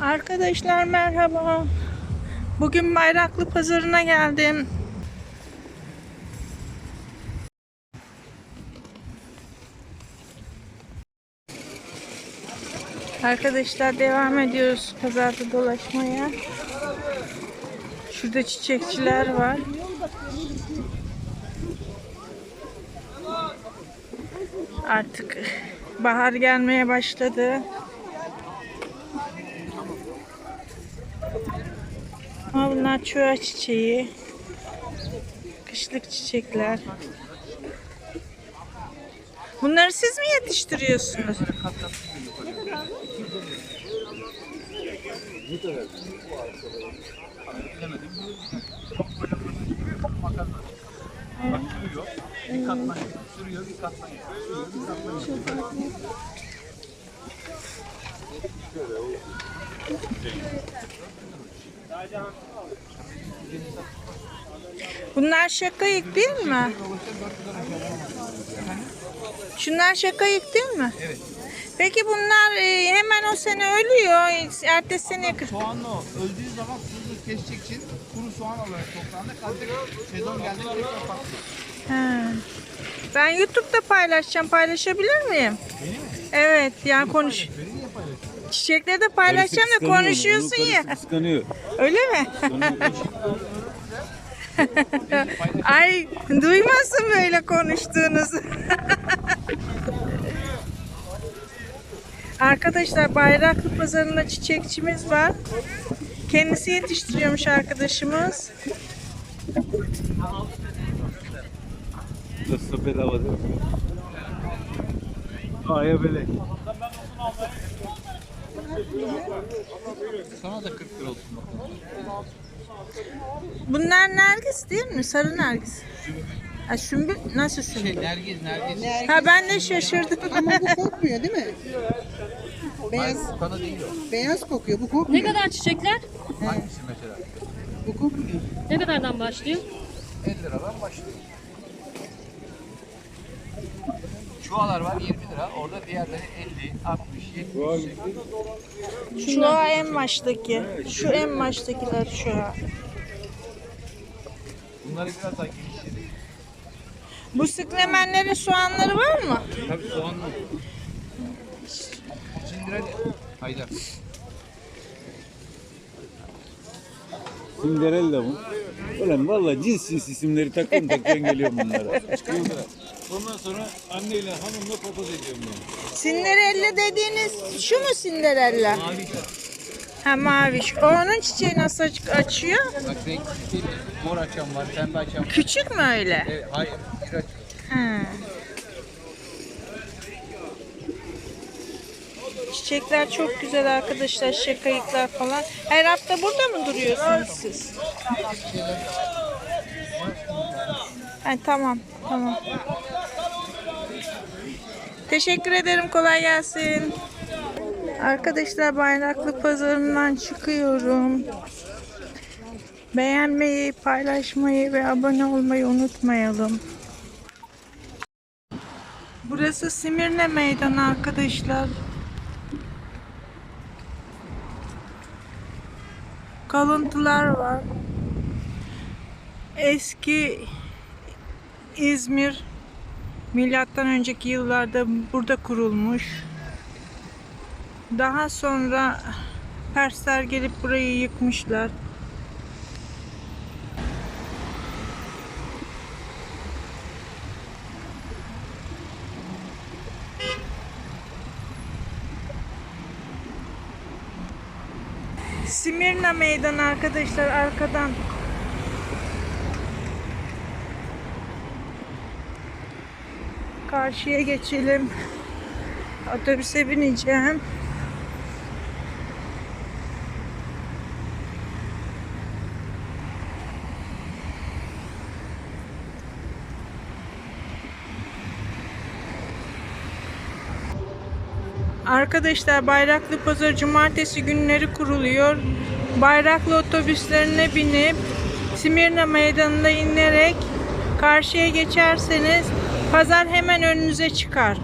Arkadaşlar merhaba. Bugün Bayraklı Pazarı'na geldim. Arkadaşlar devam ediyoruz pazarda dolaşmaya. Şurada çiçekçiler var. Artık bahar gelmeye başladı. Ama bunlar çöğe çiçeği. Kışlık çiçekler. Bunları siz mi yetiştiriyorsunuz? Bir katman sürüyor, bir katman sürüyor, bir katman Bunlar şakayık değil mi? Şunlar şakayık değil mi? Evet. Peki bunlar e, hemen o sene ölüyor. Ertesi sene. Soğanlı. Öldüğü zaman kuzu kesecek için kuru soğan olarak toprağında kalacak. Sezon geldi tekrar. Ha. Ben YouTube'da paylaşacağım. Paylaşabilir miyim? Evet, yani konuş. Çiçekleri de paylaşacağım da konuşuyorsun ya. Kıskanıyor. Öyle mi? Ay duymasın böyle konuştuğunuzu. Arkadaşlar Bayraklı Pazarı'nda çiçekçimiz var. Kendisi yetiştiriyormuş arkadaşımız. Nasıl bedava değil mi? Aya belek. Sana da 40 lira olsun bakalım. Bunlar nergis değil mi? Sarı nergis. Ha, sümbül nasıl sümbül? Şey, nergiz, nergiz. Ha ben de şaşırdım. Ama bu kokmuyor değil mi? Beyaz, Kana değil o. beyaz kokuyor. Bu Ne kokmuyor. kadar çiçekler? Hangisi mesela? Bu kokmuyor. Ne kadardan başlıyor? 50 liradan başlıyor. Çuvalar var 20 lira. Orada diğerleri 50, 60, 70. Şu a en baştaki. Şu en baştakiler şu a. Bunları biraz daha geniş yeri. Bu sıklemenlerin soğanları var mı? Tabii soğanlı. Cindireli. Haydar. Cinderella mı? Ulan valla cins cins isimleri takıyorum takıyorum geliyorum bunlara. Ondan sonra anneyle hanımla papaz ediyorum yani. Cinderella dediğiniz şu mu Cinderella? Mavi. Ha mavi. Şu- Onun çiçeği nasıl aç- açıyor? Bak renkli değil. Mor açan var, pembe açan var. Küçük mü öyle? Evet, hayır, bir açıyor. Ha. Çiçekler çok güzel arkadaşlar. Şakayıklar falan. Her hafta burada mı duruyorsunuz siz? Ha, tamam, tamam. Teşekkür ederim. Kolay gelsin. Arkadaşlar Bayraklı Pazarı'ndan çıkıyorum. Beğenmeyi, paylaşmayı ve abone olmayı unutmayalım. Burası Simirne Meydanı arkadaşlar. Kalıntılar var. Eski İzmir milattan önceki yıllarda burada kurulmuş. Daha sonra Persler gelip burayı yıkmışlar. Simirna Meydanı arkadaşlar arkadan. Karşıya geçelim. Otobüse bineceğim. Arkadaşlar Bayraklı Pazar cumartesi günleri kuruluyor. Bayraklı otobüslerine binip Simirna Meydanı'nda inerek karşıya geçerseniz pazar hemen önünüze çıkar.